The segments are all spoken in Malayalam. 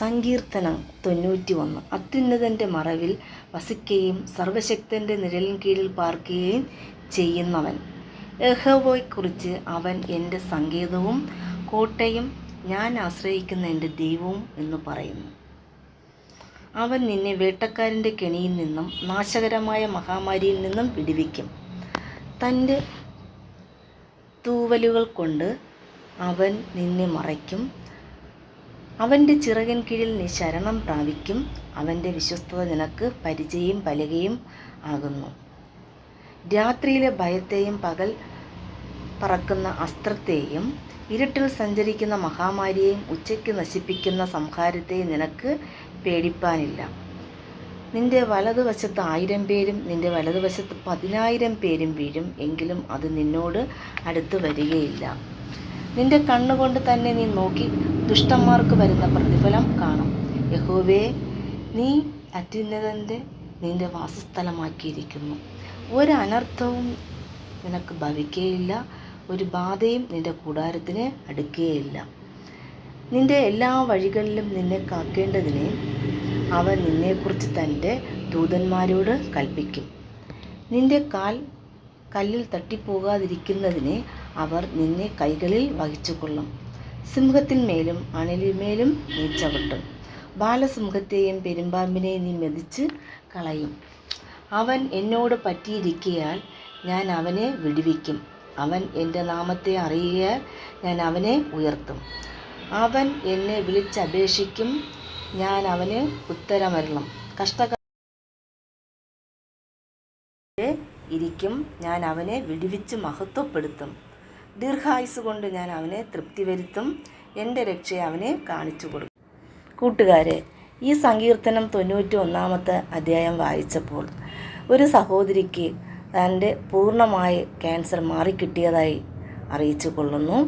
സങ്കീർത്തനം തൊണ്ണൂറ്റി ഒന്ന് അത്യുന്നതന്റെ മറവിൽ വസിക്കുകയും സർവശക്തന്റെ നിഴലിൻ കീഴിൽ പാർക്കുകയും ചെയ്യുന്നവൻ. എഹവോയെക്കുറിച്ച് അവൻ എന്റെ സങ്കേതവും കോട്ടയും ഞാൻ ആശ്രയിക്കുന്ന എന്റെ ദൈവവും എന്ന് പറയുന്നു. അവൻ നിന്നെ വേട്ടക്കാരന്റെ കെണിയിൽ നിന്നും നാശകരമായ മഹാമാരിയിൽ നിന്നും പിടിവിക്കും തന്റെ തൂവലുകൾ കൊണ്ട് അവൻ നിന്നെ മറയ്ക്കും. അവന്റെ ചിറകിൻ കീഴിൽ നീ ശരണം പ്രാപിക്കും. അവന്റെ വിശ്വസ്തത നിനക്ക് പരിചയം പലകയും ആകുന്നു. രാത്രിയിലെ ഭയത്തെയും പകൽ പറക്കുന്ന അസ്ത്രത്തെയും ഇരുട്ടിൽ സഞ്ചരിക്കുന്ന മഹാമാരിയെയും ഉച്ചയ്ക്ക് നശിപ്പിക്കുന്ന സംഹാരത്തെയും നിനക്ക് പേടിപ്പാനില്ല. നിന്റെ വലതുവശത്ത് ആയിരം പേരും നിന്റെ വലതുവശത്ത് പതിനായിരം പേരും വീഴും. എങ്കിലും അത് നിന്നോട് അടുത്ത് വരികയില്ല. നിന്റെ കണ്ണുകൊണ്ട് തന്നെ നീ നോക്കി ദുഷ്ടന്മാർക്ക് വരുന്ന പ്രതിഫലം കാണും. യഹോവേ നീ അത്യുന്നതന്റെ നിന്റെ വാസസ്ഥലമാക്കിയിരിക്കുന്നു. ഒരു അനർത്ഥവും നിനക്ക് ഭവിക്കുകയില്ല ഒരു ബാധയും നിന്റെ കൂടാരത്തിന് അടുക്കുകയില്ല നിന്റെ എല്ലാ വഴികളിലും നിന്നെ കാക്കേണ്ടതിനെ അവൻ നിന്നെക്കുറിച്ച് തന്റെ ദൂതന്മാരോട് കൽപ്പിക്കും. നിന്റെ കാൽ കല്ലിൽ തട്ടിപ്പോകാതിരിക്കുന്നതിന് അവർ നിന്നെ കൈകളിൽ വഹിച്ചുകൊള്ളും. സിംഹത്തിന്മേലും അണിലിന്മേലും നീ ചവിട്ടും. ബാലസിംഹത്തെയും പെരുമ്പാമ്പിനെയും നീ മെതിച്ച് കളയും. അവൻ എന്നോട് പറ്റിയിരിക്കയാൽ ഞാൻ അവനെ വിടുവിക്കും. അവൻ എന്റെ നാമത്തെ അറിയുകയാൽ ഞാൻ അവനെ ഉയർത്തും. അവൻ എന്നെ വിളിച്ചപേക്ഷിക്കും. ഞാൻ അവന് ഉത്തരമരണം കഷ്ട ഇരിക്കും ഞാൻ അവനെ വിടുവിച്ച് മഹത്വപ്പെടുത്തും. ദീർഘായുസ് കൊണ്ട് ഞാൻ അവനെ തൃപ്തി വരുത്തും. എന്റെ രക്ഷയെ അവനെ കാണിച്ചു കൊടുക്കും. കൂട്ടുകാരെ ഈ സങ്കീർത്തനം തൊണ്ണൂറ്റി ഒന്നാമത്തെ അധ്യായം വായിച്ചപ്പോൾ ഒരു സഹോദരിക്ക് തന്റെ പൂർണമായി ക്യാൻസർ മാറിക്കിട്ടിയതായി അറിയിച്ചു കൊള്ളുന്നു.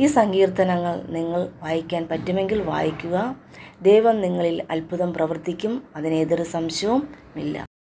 ഈ സങ്കീർത്തനങ്ങൾ നിങ്ങൾ വായിക്കാൻ പറ്റുമെങ്കിൽ വായിക്കുക. ദൈവം നിങ്ങളിൽ അത്ഭുതം പ്രവർത്തിക്കും. അതിനേതൊരു സംശയവും ഇല്ല